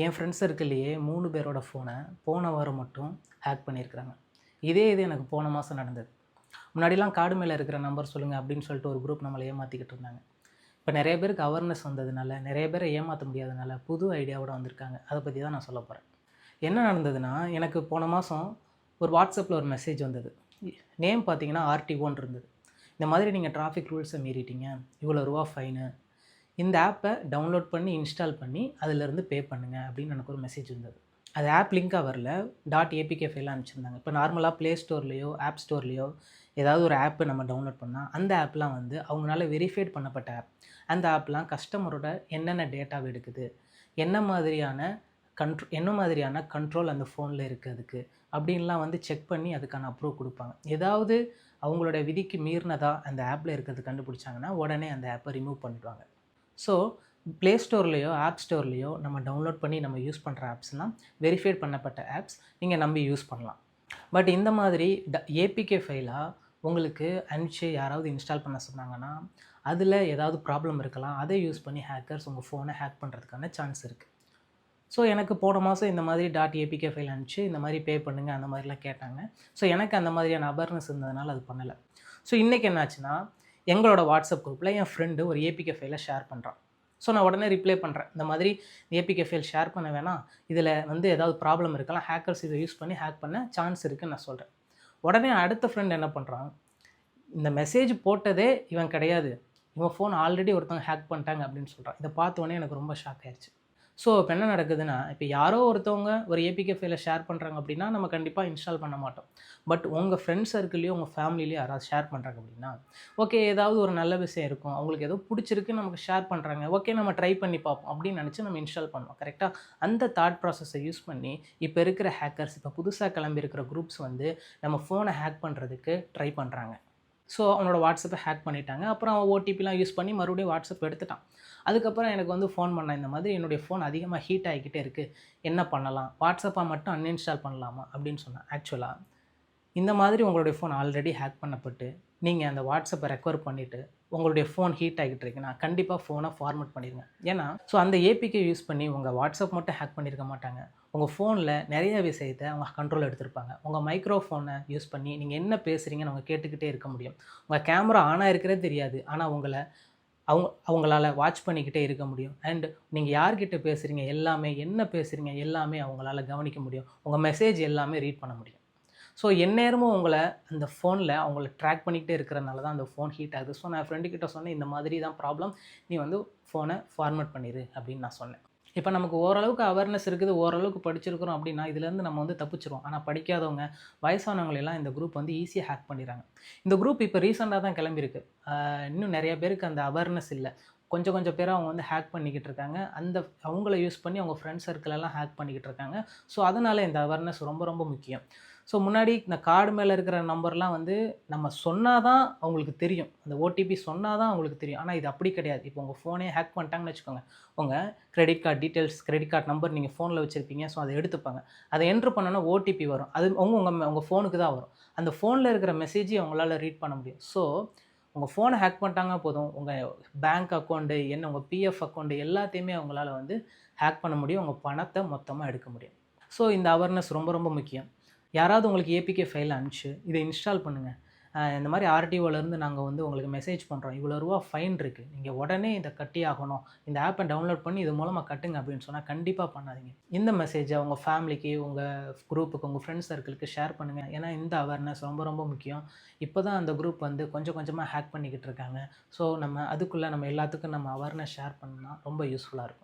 என் friends சர்க்கிள்லேயே மூணு பேரோட ஃபோனை போன வாரம் மட்டும் ஹேக் பண்ணியிருக்கிறாங்க. இதே இது எனக்கு போன மாதம் நடந்தது. முன்னாடிலாம் காடு மேலே இருக்கிற நம்பர் சொல்லுங்கள் அப்படின்னு சொல்லிட்டு ஒரு குரூப் நம்மளை ஏமாற்றிக்கிட்டு இருந்தாங்க. இப்போ நிறைய பேருக்கு அவேர்னஸ் வந்ததுனால நிறைய பேரை ஏமாற்ற முடியாதனால புது ஐடியாவோட வந்திருக்காங்க. அதை பற்றி தான் நான் சொல்ல போகிறேன் என்ன நடந்ததுன்னா எனக்கு போன மாதம் ஒரு வாட்ஸ்அப்பில் ஒரு மெசேஜ் வந்தது. நேம் பார்த்தீங்கன்னா ஆர்டிஓன்னு இருந்தது. இந்த மாதிரி நீங்கள் டிராஃபிக் ரூல்ஸை மீறிட்டீங்க. இவ்வளோ ரூபா ஃபைனு இந்த ஆப்பை டவுன்லோட் பண்ணி இன்ஸ்டால் பண்ணி அதிலேருந்து பே பண்ணுங்கள் அப்படின்னு எனக்கு ஒரு மெசேஜ் வந்தது அது ஆப் லிங்காக வரல. டாட் ஏபிகே ஃபைல் அனுப்பிச்சிருந்தாங்க. இப்போ நார்மலாக ப்ளே ஸ்டோர்லேயோ ஆப் ஸ்டோர்லேயோ ஏதாவது ஒரு ஆப்பை நம்ம டவுன்லோட் பண்ணால் அந்த ஆப்லாம் வந்து அவங்களால வெரிஃபைட் பண்ணப்பட்ட ஆப் அந்த ஆப்லாம் கஸ்டமரோட என்னென்ன டேட்டாவை எடுக்குது? என்ன மாதிரியான கண்ட்ரோ என்ன மாதிரியான கண்ட்ரோல் அந்த ஃபோனில் இருக்குது அதுக்கு? அப்படின்லாம் வந்து செக் பண்ணி அதுக்கான அப்ரூவ் கொடுப்பாங்க. ஏதாவது அவங்களோட விதிக்கு மீறினதாக அந்த ஆப்பில் இருக்கிறது கண்டுபிடிச்சாங்கன்னா உடனே அந்த ஆப்பை ரிமூவ் பண்ணிடுவாங்க. ஸோ ப்ளே ஸ்டோர்லேயோ ஆப் ஸ்டோர்லேயோ நம்ம டவுன்லோட் பண்ணி நம்ம யூஸ் பண்ணுற ஆப்ஸ்னால் வெரிஃபைட் பண்ணப்பட்ட ஆப்ஸ் நீங்கள் நம்பி யூஸ் பண்ணலாம். பட் இந்த மாதிரி ட ஏபிகே ஃபைலாக உங்களுக்கு அனுப்பிச்சு யாராவது இன்ஸ்டால் பண்ண சொன்னாங்கன்னா அதில் ஏதாவது ப்ராப்ளம் இருக்கலாம். அதை யூஸ் பண்ணி ஹேக்கர்ஸ் உங்கள் ஃபோனை ஹேக் பண்ணுறதுக்கான சான்ஸ் இருக்குது ஸோ எனக்கு போன மாதம் இந்த மாதிரி டாட் ஏபிகே ஃபைல் அனுப்பிச்சு இந்த மாதிரி பே பண்ணுங்கள் அந்த மாதிரிலாம் கேட்டாங்க. ஸோ எனக்கு அந்த மாதிரியான அவேர்னஸ் இருந்ததுனால அது பண்ணலை. ஸோ இன்றைக்கி என்னாச்சுன்னா எங்களோட வாட்ஸ்அப் குரூப்பில் என் ஃப்ரெண்டு ஒரு ஏபிகே ஃபைலை ஷேர் பண்ணுறான் ஸோ நான் உடனே ரிப்ளை பண்ணுறேன் இந்த மாதிரி ஏபிகே ஃபைல் ஷேர் பண்ண வேணாம். இதில் வந்து ஏதாவது ப்ராப்ளம் இருக்கலாம். ஹேக்கர்ஸ் இதை யூஸ் பண்ணி ஹேக் பண்ண சான்ஸ் இருக்குன்னு நான் சொல்கிறேன் உடனே அடுத்த ஃப்ரெண்ட் என்ன பண்ணுறான் இந்த மெசேஜ் போட்டதே இவன் கிடையாது. இவன் ஃபோன் ஆல்ரெடி ஒருத்தவங்க ஹேக் பண்ணிட்டாங்க அப்படின்னு சொல்கிறான் இதை பார்த்த உடனே எனக்கு ரொம்ப ஷாக் ஆயிடுச்சு ஸோ இப்போ என்ன நடக்குதுன்னா இப்போ யாரோ ஒருத்தவங்க ஒரு ஏபிகே ஃபைலை ஷேர் பண்ணுறாங்க அப்படின்னா நம்ம கண்டிப்பாக இன்ஸ்டால் பண்ண மாட்டோம். பட் உங்கள் ஃப்ரெண்ட்ஸ் சர்க்கிள்லேயோ உங்கள் ஃபேமிலிலேயோ யாராவது ஷேர் பண்ணுறாங்க அப்படின்னா ஓகே ஏதாவது ஒரு நல்ல விஷயம் இருக்கும். அவங்களுக்கு ஏதோ பிடிச்சிருக்கு நமக்கு ஷேர் பண்ணுறாங்க ஓகே நம்ம ட்ரை பண்ணி பார்ப்போம் அப்படின்னு நினச்சி நம்ம இன்ஸ்டால் பண்ணுவோம். கரெக்டாக அந்த தாட் ப்ராசஸை யூஸ் பண்ணி இப்போ இருக்கிற ஹேக்கர்ஸ் இப்போ புதுசாக கிளம்பி இருக்கிற குரூப்ஸ் வந்து நம்ம ஃபோனை ஹேக் பண்ணுறதுக்கு ட்ரை பண்ணுறாங்க ஸோ அவனோட வாட்ஸ்அப்பை ஹேக் பண்ணிட்டாங்க. அப்புறம் அவன் ஓடிபிலாம் யூஸ் பண்ணி மறுபடியும் வாட்ஸ்அப் எடுத்துட்டான். அதுக்கப்புறம் எனக்கு வந்து ஃபோன் பண்ணேன் இந்த மாதிரி என்னுடைய ஃபோன் அதிகமாக ஹீட் ஆகிக்கிட்டே இருக்குது என்ன பண்ணலாம்? வாட்ஸ்அப்பாக மட்டும் அன்இன்ஸ்டால் பண்ணலாமா? அப்படின்னு சொன்னேன். ஆக்சுவலாக இந்த மாதிரி உங்களுடைய ஃபோன் ஆல்ரெடி ஹேக் பண்ணப்பட்டு நீங்கள் அந்த வாட்ஸ்அப்பை ரெக்கவர் பண்ணிவிட்டு உங்களுடைய ஃபோன் ஹீட் ஆகிட்டு இருக்குன்னா கண்டிப்பாக ஃபோனை ஃபார்மேட் பண்ணிடுங்க ஏன்னா ஸோ அந்த ஏபிகே யூஸ் பண்ணி உங்கள் வாட்ஸ்அப் மட்டும் ஹேக் பண்ணியிருக்க மாட்டாங்க. உங்கள் ஃபோனில் நிறைய விஷயத்தை அவங்க கண்ட்ரோல் எடுத்திருப்பாங்க. உங்கள் மைக்ரோஃபோனை யூஸ் பண்ணி நீங்கள் என்ன பேசுகிறீங்கன்னு அவங்க கேட்டுக்கிட்டே இருக்க முடியும். உங்கள் கேமரா ஆனாக இருக்கிறதே தெரியாது. ஆனால் உங்களை அவங்க அவங்களால வாட்ச் பண்ணிக்கிட்டே இருக்க முடியும். அண்ட் நீங்கள் யார்கிட்ட பேசுகிறீங்க எல்லாமே என்ன பேசுகிறீங்க எல்லாமே அவங்களால கவனிக்க முடியும். உங்கள் மெசேஜ் எல்லாமே ரீட் பண்ண முடியும். ஸோ எந்நேரமும் உங்களை அந்த ஃபோனில் அவங்கள ட்ராக் பண்ணிக்கிட்டே இருக்கிறனால தான் அந்த ஃபோன் ஹீட் ஆகுது. ஸோ நான் ஃப்ரெண்டு கிட்ட சொன்னேன் இந்த மாதிரி தான் ப்ராப்ளம் நீ வந்து ஃபோனை ஃபார்மேட் பண்ணிடு அப்படின்னு நான் சொன்னேன். இப்போ நமக்கு ஓரளவுக்கு அவேர்னஸ் இருக்குது ஓரளவுக்கு படிச்சிருக்கிறோம் அப்படின்னா இதுலேருந்து நம்ம வந்து தப்பிச்சிருவோம். ஆனால் படிக்காதவங்க வயசானவங்களெல்லாம் இந்த குரூப் வந்து ஈஸியாக ஹேக் பண்ணிடுறாங்க. இந்த குரூப் இப்போ ரீசெண்டாக தான் கிளம்பியிருக்கு. இன்னும் நிறைய பேருக்கு அந்த அவேர்னஸ் இல்லை. கொஞ்சம் கொஞ்சம் பேர் அவங்க வந்து ஹேக் பண்ணிக்கிட்டு இருக்காங்க. அந்த அவங்கள யூஸ் பண்ணி அவங்க ஃப்ரெண்ட்ஸ் சர்க்கிளெல்லாம் ஹேக் பண்ணிக்கிட்டு இருக்காங்க. ஸோ அதனால் இந்த அவேர்னஸ் ரொம்ப ரொம்ப முக்கியம். ஸோ முன்னாடி இந்த கார்டு மேலே இருக்கிற நம்பர்லாம் வந்து நம்ம சொன்னால் தான் அவங்களுக்கு தெரியும். அந்த ஓடிபி சொன்னால் தான் அவங்களுக்கு தெரியும். ஆனால் இது அப்படி கிடையாது. இப்போ உங்கள் ஃபோனே ஹேக் பண்ணிட்டாங்கன்னு வச்சுக்கோங்க. உங்கள் credit card details credit card number நீங்கள் ஃபோனில் வச்சுருப்பீங்க. ஸோ அதை எடுத்துப்பாங்க. அதை என்ட்ரு பண்ணோன்னா ஓடிபி வரும். அது உங்கள் உங்கள் உங்கள் ஃபோனுக்கு தான் வரும். அந்த ஃபோனில் இருக்கிற மெசேஜை அவங்களால ரீட் பண்ண முடியும். ஸோ உங்கள் ஃபோனை ஹேக் பண்ணிட்டாங்க போதும். உங்கள் பேங்க் அக்கௌண்ட்டு என்ன உங்கள் பிஎஃப் அக்கௌண்ட்டு எல்லாத்தையுமே அவங்களால வந்து ஹேக் பண்ண முடியும். உங்கள் பணத்தை மொத்தமாக எடுக்க முடியும். ஸோ இந்த அவேர்னஸ் ரொம்ப ரொம்ப முக்கியம். யாராவது உங்களுக்கு ஏபிகே ஃபைல் அனுப்பிச்சு இதை இன்ஸ்டால் பண்ணுங்கள் இந்த மாதிரி ஆர்டிஓலேருந்து நாங்கள் வந்து உங்களுக்கு மெசேஜ் பண்ணுறோம் இவ்வளோ ரூபா ஃபைன் இருக்குது நீங்கள் உடனே இதை கட்டி ஆகணும் இந்த ஆப்பை டவுன்லோட் பண்ணி இது மூலமாக கட்டுங்க அப்படின்னு சொன்னால் கண்டிப்பாக பண்ணாதீங்க. இந்த மெசேஜை உங்கள் ஃபேமிலிக்கு உங்கள் குரூப்புக்கு உங்கள் ஃப்ரெண்ட்ஸ் சர்க்கிளுக்கு ஷேர் பண்ணுங்கள் ஏன்னா இந்த அவேர்னஸ் ரொம்ப ரொம்ப முக்கியம். இப்போ தான் அந்த குரூப் வந்து கொஞ்சம் கொஞ்சமாக ஹேக் பண்ணிக்கிட்டு இருக்காங்க. ஸோ நம்ம அதுக்குள்ளே நம்ம எல்லாத்துக்கும் நம்ம அவேர்னஸ் ஷேர் பண்ணால் ரொம்ப யூஸ்ஃபுல்லாக இருக்கும்.